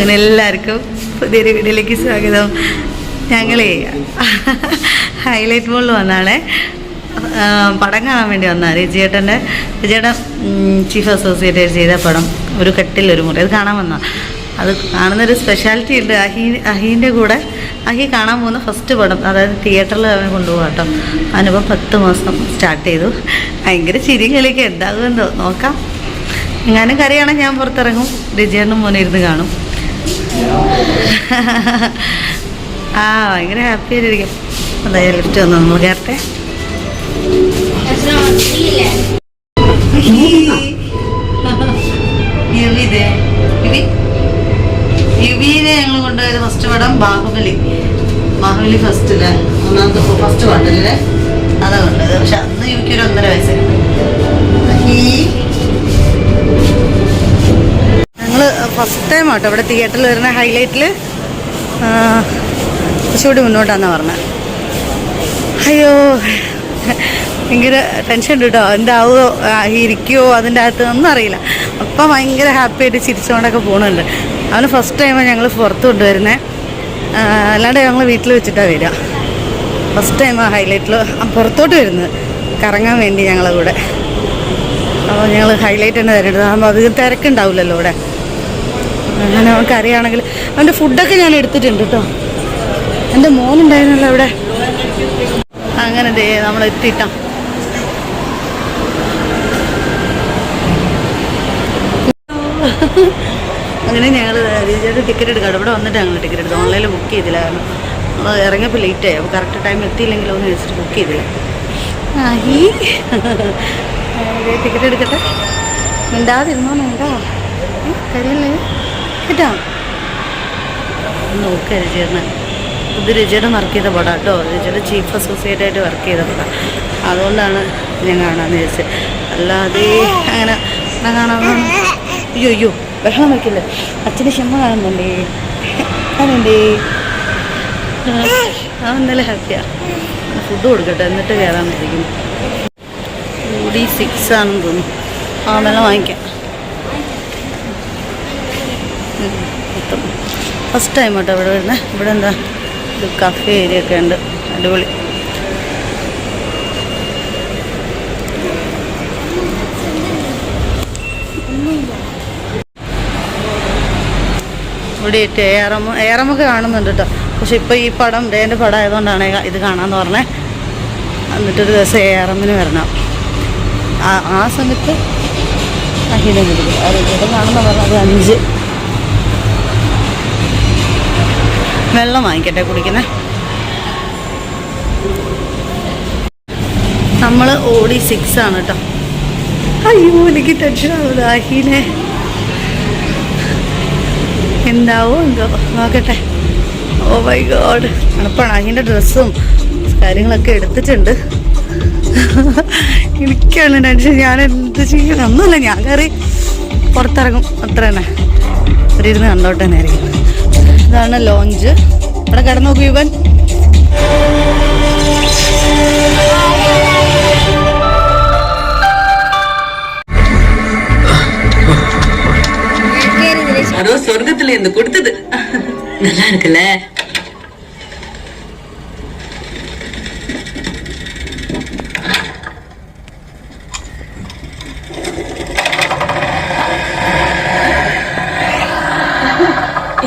അങ്ങനെ എല്ലാവർക്കും പുതിയൊരു വീഡിയോയിലേക്ക് സ്വാഗതം. ഞങ്ങളേ ഹൈലൈറ്റ് മോളിൽ വന്നാണേ. പടം കാണാൻ വേണ്ടി വന്നാൽ രജിയേട്ടന്റെ രജിയേട്ടൻ ചീഫ് അസോസിയേറ്റ് ചെയ്ത പടം. ഒരു കെട്ടിൽ ഒരു മുറി. അത് കാണാൻ വന്ന. അത് കാണുന്നൊരു സ്പെഷ്യാലിറ്റി ഉണ്ട്. അഹി അഹീന്റെ കൂടെ അഹി കാണാൻ പോകുന്ന ഫസ്റ്റ് പടം. അതായത് തിയേറ്ററിൽ അവനെ കൊണ്ടുപോകാം കേട്ടോ. അനുഭവം പത്ത് മാസം സ്റ്റാർട്ട് ചെയ്തു. ഭയങ്കര ചിരി കളിയൊക്കെ. നോക്കാം. എങ്ങാനും കറിയാണെങ്കിൽ ഞാൻ പുറത്തിറങ്ങും. രജിയേട്ടനും മോനെ ഇരുന്ന് കാണും. ആ ഭയങ്കര ഹാപ്പി ആയിട്ടിരിക്കും. അതായത് ലിഫ്റ്റ് വന്നു നമ്മൾ യുവിനെ ഞങ്ങൾ കൊണ്ടുപോയത് ഫസ്റ്റ് പടം ബാഹുബലി. ബാഹുബലി ഫസ്റ്റിൽ ഒന്നാമത്തെ ഫസ്റ്റ് പാട്ടില്ലേ അതാ കൊണ്ടുപോയത്. പക്ഷെ അന്ന് യുവിക്ക് ഒരു ഒന്നര വയസ്സായിരുന്നു ഫസ്റ്റ് ടൈം ആട്ടോ. ഇവിടെ തിയേറ്ററിൽ വരുന്ന ഹൈലൈറ്റിൽ കുറച്ചുകൂടി മുന്നോട്ടാണെന്ന് പറഞ്ഞത് അയ്യോ ഭയങ്കര ടെൻഷൻ ഉണ്ട് കേട്ടോ എന്താവോ ഇരിക്കുമോ അതിന്റെ അകത്ത് ഒന്നും അറിയില്ല. അപ്പം ഭയങ്കര ഹാപ്പി ആയിട്ട് ചിരിച്ചുകൊണ്ടൊക്കെ പോകുന്നുണ്ട് അവന് ഫസ്റ്റ് ടൈമാണ് ഞങ്ങൾ പുറത്ത് കൊണ്ടുവരുന്നത് അല്ലാണ്ട് ഞങ്ങൾ വീട്ടിൽ വെച്ചിട്ടാണ് വരിക. ഫസ്റ്റ് ടൈമാണ് ഹൈലൈറ്റിൽ പുറത്തോട്ട് വരുന്നത്. കറങ്ങാൻ വേണ്ടി ഞങ്ങളെ കൂടെ. അപ്പോൾ ഞങ്ങൾ ഹൈലൈറ്റ് തന്നെ തരേണ്ടത്. അധികം തിരക്കുണ്ടാവില്ലല്ലോ ഇവിടെ. അങ്ങനെ നമുക്ക് അറിയാണെങ്കിൽ അവന്റെ ഫുഡൊക്കെ ഞാൻ എടുത്തിട്ടുണ്ട് കേട്ടോ. എന്റെ മോനുണ്ടായിരുന്നല്ലോ അവിടെ. അങ്ങനെ ദേ നമ്മൾ എത്തിയിട്ടാ. അങ്ങനെ ഞങ്ങൾ ടിക്കറ്റ് എടുക്കാം ഇവിടെ വന്നിട്ട് ഞങ്ങൾ ടിക്കറ്റ് എടുക്കാം ഓൺലൈനിൽ ബുക്ക് ചെയ്തില്ല. കാരണം നമ്മൾ ഇറങ്ങിയപ്പോൾ ലേറ്റായി അപ്പോൾ കറക്റ്റ് ടൈം എത്തിയില്ലെങ്കിലോ എന്ന് വെച്ചിട്ട് ബുക്ക് ചെയ്തില്ല. ആ ഈ. ടിക്കറ്റ് എടുക്കട്ടെ. മിണ്ടാതിരുന്നോ മിണ്ടോ. കരിയല്ലേ കേട്ടോ നോക്കുക രചിയാണ് ഇത് രചിയുടെ വർക്ക് ചെയ്ത പടം കേട്ടോ രചിയുടെ ചീഫ് അസോസിയേറ്റ് ആയിട്ട് വർക്ക് ചെയ്ത പടം. അതുകൊണ്ടാണ് ഞാൻ കാണാമെന്ന് ചോദിച്ചത് അല്ലാതെ അങ്ങനെ ഞാൻ കാണാമെന്ന് അയ്യോ അയ്യോ ബഹളം വയ്ക്കില്ല അച്ഛന്റെ ക്ഷമ കാണുന്നുണ്ടേ. കാണുന്നുണ്ടേ. അവൻ ഇന്നലെ ഹാപ്പിയാ. ഫുഡ് കൊടുക്കട്ടെ എന്നിട്ട് കയറാൻ ഇരിക്കുന്നു സിക്സ് ആണെന്ന് തോന്നുന്നു. ആ വെള്ളം വാങ്ങിക്കാം ഫസ്റ്റ് ടൈം കേട്ടോ ഇവിടെ വരുന്നത് ഇവിടെ എന്താ? ഒരു കഫേ ഏരിയ ഒക്കെ ഉണ്ട്. അടിപൊളി. ഇവിടെ ഇട്ട് എം ഒക്കെ കാണുന്നുണ്ട് കേട്ടോ പക്ഷെ ഇപ്പോൾ ഈ പടം ഡേന്റെ പടം ആയതുകൊണ്ടാണ് ഇത് കാണാമെന്ന് പറഞ്ഞേ. എന്നിട്ടൊരു ദിവസം എമ്മിന് വരണം. ആ ആ സമയത്ത് അഹിനെ കിട്ടും അത് കാണുന്ന പറഞ്ഞത്? അഞ്ച്. വെള്ളം വാങ്ങിക്കട്ടെ കുടിക്കുന്നേ. നമ്മൾ ഓടി സിക്സ് ആണ് കേട്ടോ അയ്യോ എനിക്ക് ടെൻഷൻ ആവുന്നത് അഹീനെ. എന്താവോ എന്തോ നോക്കട്ടെ. ഓ മൈ ഗോഡ് തണുപ്പാണ് അഹിന്റെ ഡ്രസ്സും കാര്യങ്ങളൊക്കെ എടുത്തിട്ടുണ്ട്. എനിക്കാണ് ടെൻഷൻ ഞാൻ എന്ത് ചെയ്യണം? ഒന്നുമില്ല ഞാൻ കയറി പുറത്തിറങ്ങും. അത്ര തന്നെ ഒരു ഇരുന്ന് കണ്ടോട്ടെ നേരിക്കും ഇതാണ് ലോഞ്ച് ഇവിടെ കിടന്നു നോക്കൂ ഇവൻ அதோ சொர்க்கத்துல இருந்து கொடுத்தது நல்லா இருக்குல்ல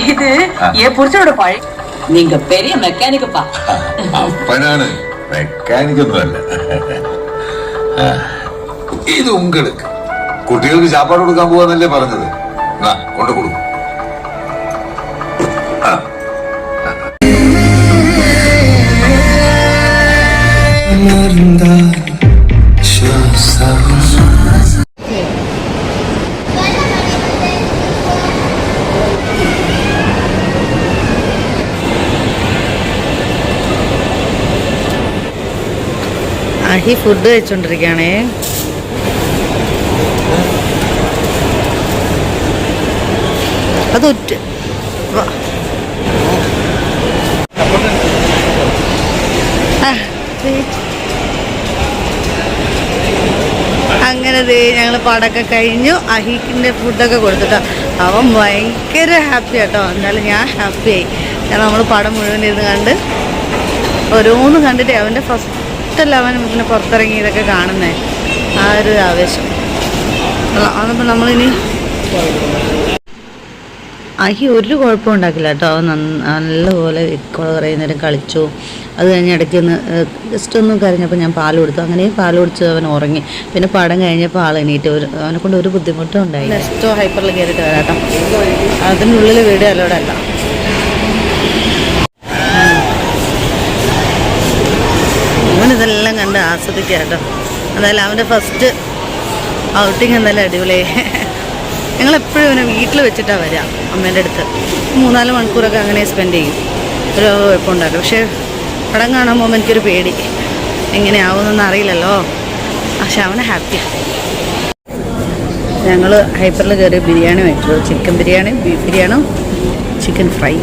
இது என் புருஷனோட பழைய நீங்க பெரிய மெக்கானிக்கப்பா അപ്പനാണ് മെക്കാനിക്കൊന്നുമല്ല ആ, ഇത് ഉങ്ങൾക്ക് കുട്ടികൾക്ക് ചാപ്പാട് കൊടുക്കാൻ പോവാന്നല്ലേ പറഞ്ഞത് എന്നാ കൊണ്ടു കൊടുക്കും അഹി ഫുഡ് കഴിച്ചോണ്ടിരിക്കുകയാണേ. അതൊറ്റ വാ. അങ്ങനെ ദേ ഞങ്ങൾ പാടൊക്കെ കഴിഞ്ഞു. അഹീക്കിന്റെ ഫുഡൊക്കെ കൊടുത്തിട്ടോ. അവൻ ഭയങ്കര ഹാപ്പി ആട്ടോ. എന്നാലും ഞാൻ ഹാപ്പിയായി കാരണം നമ്മൾ പടം മുഴുവൻ ഇരുന്ന് കണ്ട് ഓരോന്ന് കണ്ടിട്ട് അവന്റെ ഫസ്റ്റല്ല അവൻ ഇങ്ങനെ പുറത്തിറങ്ങി ഇതൊക്കെ കാണുന്നേ. ആ ഒരു ആവേശം. അതപ്പോൾ നമ്മളിനി ആഹി ഒരു കുഴപ്പം ഉണ്ടാക്കില്ല കേട്ടോ. അവൻ നല്ലപോലെ കുറേ നേരം കളിച്ചു. അത് കഴിഞ്ഞ് ഇടയ്ക്ക് ഒന്ന് ജസ്റ്റ് ഒന്ന് കരഞ്ഞപ്പോൾ ഞാൻ പാൽ കൊടുത്തു. അങ്ങനെ പാൽ കുടിച്ച് അവൻ ഉറങ്ങി. പിന്നെ പടം കഴിഞ്ഞപ്പോൾ ആൾ എണീറ്റ് ഒരു അവനെ കൊണ്ട് ഒരു ബുദ്ധിമുട്ടും ഉണ്ടായി നെക്സ്റ്റോ ഹൈപ്പറിൽ കയറിയിട്ട് വരാട്ടോ അതിനുള്ളിൽ വീട് അലോടെ കണ്ട് ആസ്വദിക്കുക കേട്ടോ എന്തായാലും അവന്റെ ഫസ്റ്റ് ഔട്ടിങ് എന്തായാലും അടിപൊളിയായി. ഞങ്ങളെപ്പോഴും ഇവനെ വീട്ടിൽ വെച്ചിട്ടാണ് വരിക അമ്മേന്റെ അടുത്ത്. മൂന്നാൽ മണിക്കൂറൊക്കെ അങ്ങനെ സ്പെൻഡ് ചെയ്യും. ഒരു കുഴപ്പമുണ്ടാക്കും പക്ഷേ പടം കാണാൻ പോകുമ്പോൾ എനിക്കൊരു പേടി. എങ്ങനെയാവുമെന്നൊന്നും അറിയില്ലല്ലോ. പക്ഷെ അവനെ ഹാപ്പിയാണ് ഞങ്ങൾ ഹൈപ്പറിൽ കയറി ബിരിയാണി മേടിച്ചു. Chicken biryani beef biryani chicken fry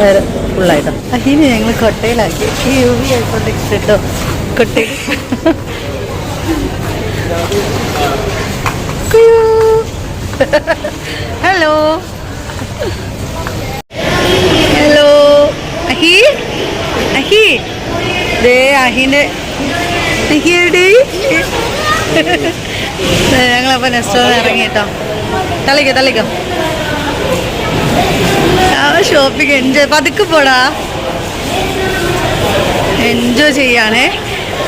വേറെ ഫുള്ളായിട്ടോ അതിന് ഞങ്ങൾ കൊട്ടയിലാക്കി. യു വി ആയിക്കോട്ടെ കേട്ടോ. ഹലോ. ഹലോ. അഹി. അഹി. ദേ അഹിന്റെ അഹിയുടെ. ഞങ്ങളപ്പോൾ നെക്സ്റ്റ് ഇറങ്ങി കേട്ടോ തള്ളിക്കോ. ആ ഷോപ്പിംഗ് എൻജോയ് പതുക്കെ പോടാ. എൻജോയ് ചെയ്യാണേ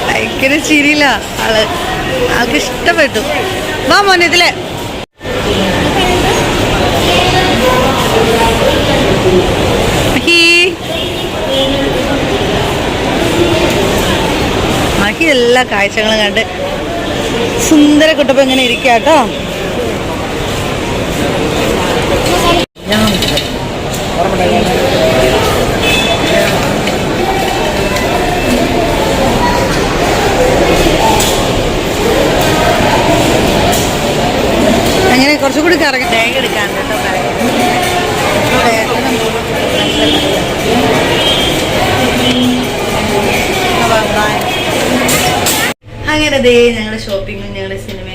ഭയങ്കര ചിരിയില്ല ആൾ. ആൾക്ക് ഇഷ്ടപ്പെട്ടു. വാ മോനെ ഇതിലെ. മഹി. എല്ലാ കാഴ്ചകളും കണ്ട് സുന്ദര കുട്ടപ്പം ഇങ്ങനെ ഇരിക്കുക കേട്ടോ അങ്ങനെ കുറച്ചും കൂടി കറങ്ങി തേങ്ങ എടുക്കാൻ കേട്ടോ അങ്ങനെ ദേ ഞങ്ങളുടെ ഷോപ്പിങ്ങും ഞങ്ങളുടെ സിനിമ